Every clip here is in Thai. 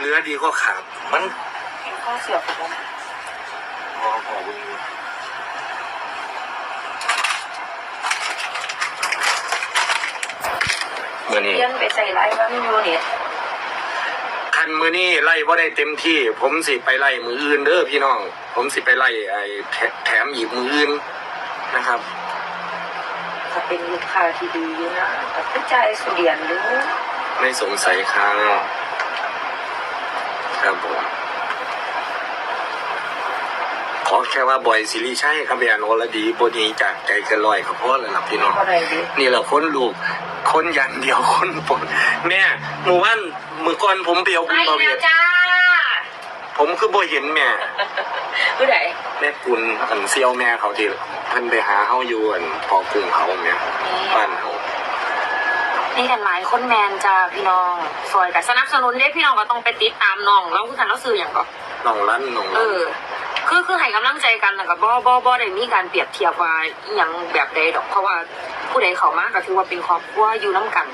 เหลือดีก็ขาดมันข้อเสียบผมพอพอบุญมือนี้เลี้ยงไปใส่ไรว่าไม่รู้เนี่ยคันมือนี้ไล่ว่าได้เต็มที่ ผมสิไปไล่มืออื่นเด้อพี่น้อง ผมสิไปไล่ไอ้แถแถมอีกมืออื่นนะครับถ้าเป็นลูกค้าที่ดีนะแต่ผู้ใจสุเรียนหรือไม่สงสัยครับ ครับผมขอแค่ว่าบอยซิริใช่ครับเบียนโอลดีบดีจากใจเกันลอยครับพ่อแล้วล่ะพี่น้องก็ได้ดีนี่แหละคนลูกคนอยันเดียวคนปนแม่หมู่บ้านมือก่อนผมเปียวคุณไม่บอเวีแล้ยวจ้าผมคือบ่เห็นแม่ผู้ใดแม่กุลอันเซียวแม่เขาที่เพิ่นไปหาเฮาอยู่อันพอกรุงเขาแม่บ้านเฮา นี่กันหลายคนแมนจ้าพี่น้องซอยกับสนับสนุนเด้พี่น้องก็ต้องไปติดตามน้องแล้วคือกันแล้วซื้ออย่างก็น้องลั่นน้องเอลั่นอ คือคือให้กำลังใจกันแล้วก็บ่บ่บ่ได้มีการเปรียบเทียบว่าอหยังแบบใดดอกเพราะว่าผู้ใดเข้ามาก็ถือว่าเป็นครอบครัวอยู่น้กัน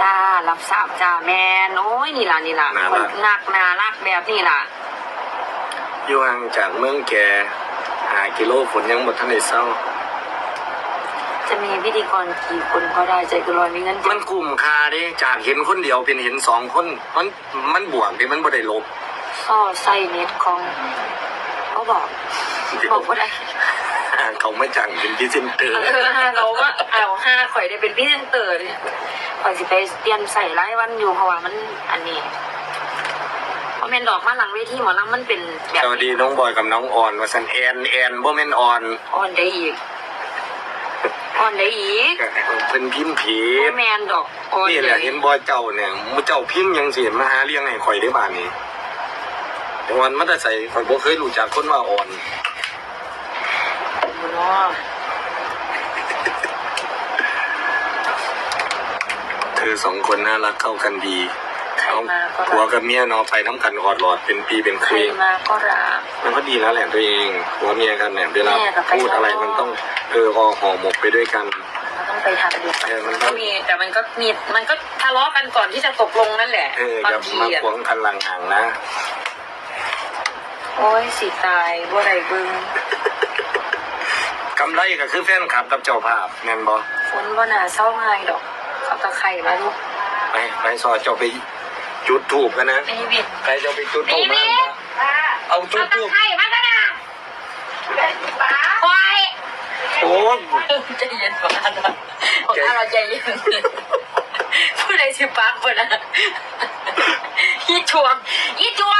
จ้ารับทราบจ้าแม่น้อยนี่ล่ะนี่ล่ะคนนักนารักแบบนี้ล่ะ อยู่ห่างจากเมืองแกหากิโลฝนยังบ่ทันได้เศร้า จะมีพิธีกรกี่คนก็ได้ใจเก็ลอยมีเงินมันกลุ่มคาเด้จากเห็นคนเดียวเป็นเห็นสองคน มันมันบวกเด้มันบ่ได้ลบซ่อใส่เน็ตของเขาบอกบอกว่าได้เขาไม่จังเป็นพรีเซนเตอร์เออห้าเราก็เอาห้าข่อยได้เป็นพี่เซนเตอร์เลยข่อยสิไปเตรียมใส่ไล่วันอยู่เพราะว่ามันอันนี้เพราะแมนดอกมาหลังเวทีหมอลำมันเป็นแบบสวัสดีน้องบอยกับน้องออนว่าสันแอนแอนบ่แม่นออนอ่อนได้อีก อ่อนได้อีกเพิ่นพิมพ์ผีเพราะแมนดอกอ่อนนี่แหละเห็นบอยเจ้าเนี่ยมูเจ้าพิมพ์ยังสิมาหาเลี้ยงให้ข่อยได้บาดนี้แต่วันมันได้ใส่ข่อยบ่เคยรู้จักคนว่าอ่อนเนาะเธอสองคนน่ารักเข้ากันดีใครเอามาก็ผัวรักกับเมียเนาะไปน้ำกันออดหลอดเป็นปีเป็นใครคุยมาก็รัก มันก็ดีแล้วแหละตัวเองผัวเมียกันเนี่ยเวลาแม่กับใครพูดอะไรมันต้องเออห่อห่อหมกไปด้วยกันมันต้องไปทางเดียวกันเออมันมันต้ก็องมีแต่มันก็มีมันก็ทะเลาะกันก่อนที่จะตกลงนั่นแหละเออบาองย่าทีมาอะขวางกันหลังห่างนะ โอ้ยสิตายบ่ได้เบิ่งกำไรก็คือแฟนคลับกับเจ้าภาพแม่นบ่ฝนบ่น่าเศร้าง่ายดอกเขาตะไคร่มาลูกไปไปสอดเจ้าไปจุดถูกกันนะไอ้บิดใครจะไปจุดไอ้ถูกบิบ้างด เอาจุเขาดตะถูกไคร่มากันนะโอ้ยโอ้ยใจเย็นก่อนนะของข้าเราใจเย็นผู้ใดชื่อปักเปิดนะยี่จวงยี่จว